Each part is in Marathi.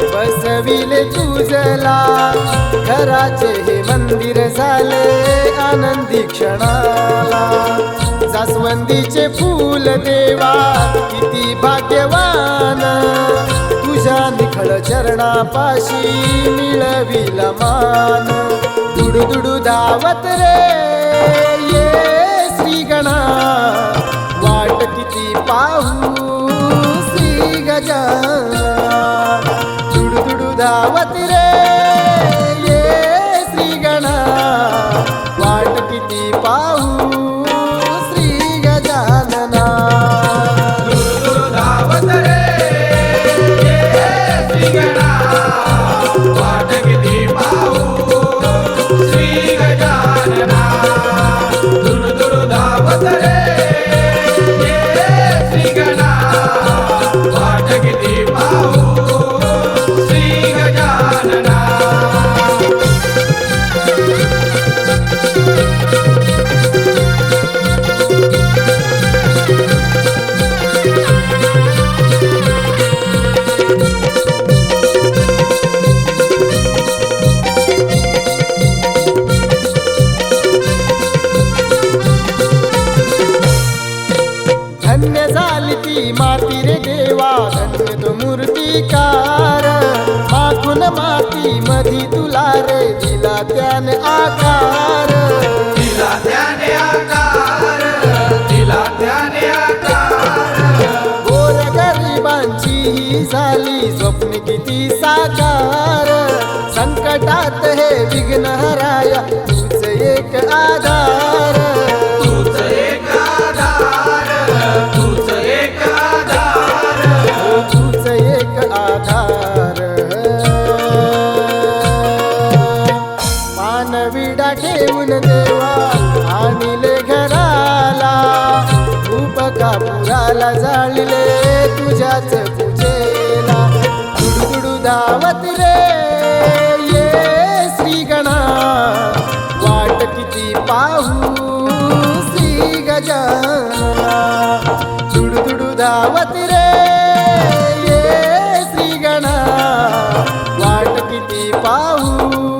बसविले तुझला. घराचे हे मंदिर झाले आनंदी क्षणाला. जास्वंदीचे फूल देवा किती भाग्यवान. तुझ्या निखळ चरणापाशी मिळविला मान. दुडू दुडू धावत रे किती मूर्तिकार मागून माती मधी तुला रे दिला त्याने आकार. दिला त्याने आकार दिला त्याने आकार. गोर गरिबांची ही झाली स्वप्न किती साकार. संकटात हे विघ्न जाळले तुझ्याच पूजेला. दुडू धावत रे ये श्री गणा. वाट किती पाहू श्री गजानना. दुडू धावत रे ये श्री गणा. वाट किती पाहू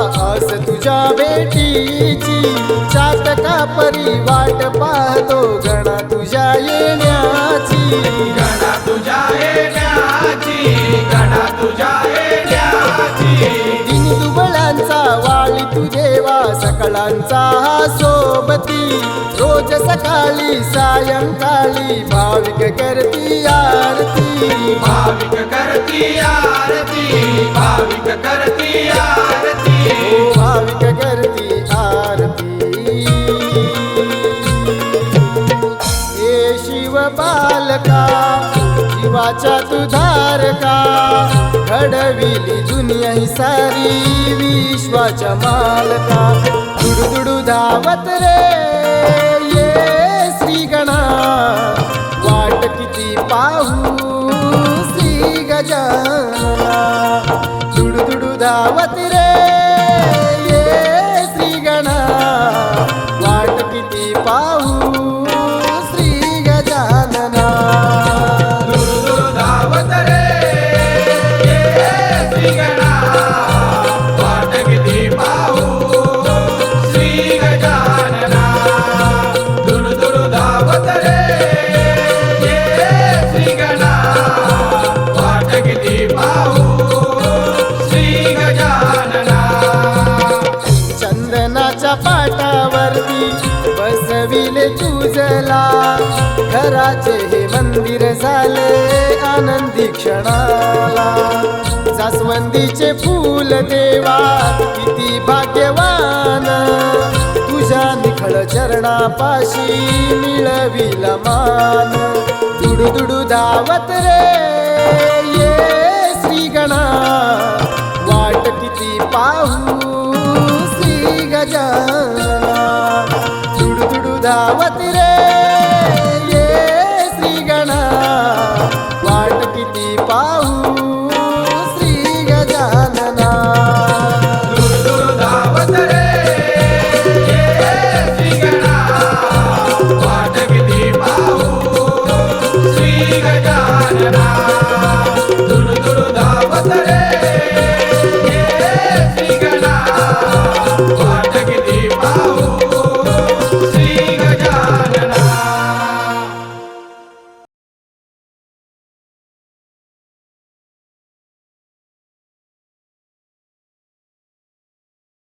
आस तुझ्या भेटीची चातका परी वाट पाहतो गणा तुझ्या येण्याची. देवा सकळांचा हा सोबती. रोज सकाळी सायंकाळी भाविक करती आरती. भाविक करती आरती भाविक करती आरती. ओ भाविक करती आरती. हे शिव बालका जीवाच्या तुधारका घडविली दुनिया ही सारी विश्वाच्या मालका. दुडू धावत रे ये श्री गणा. वाट किती पाहू श्री गजानना. दुडू धावत रे ये श्री गणा. वाट किती पाहू चंदनाच्या घराचे हे मंदिर झाले आनंदी क्षणाला. जास्वंदीचे फूल देवा किती भाग्यवान. तुझ्या निखळ चरणापाशी मिळविला मान. दुडू दुडू धावत रे ये श्रीगणा. वाट किती पाहू de pau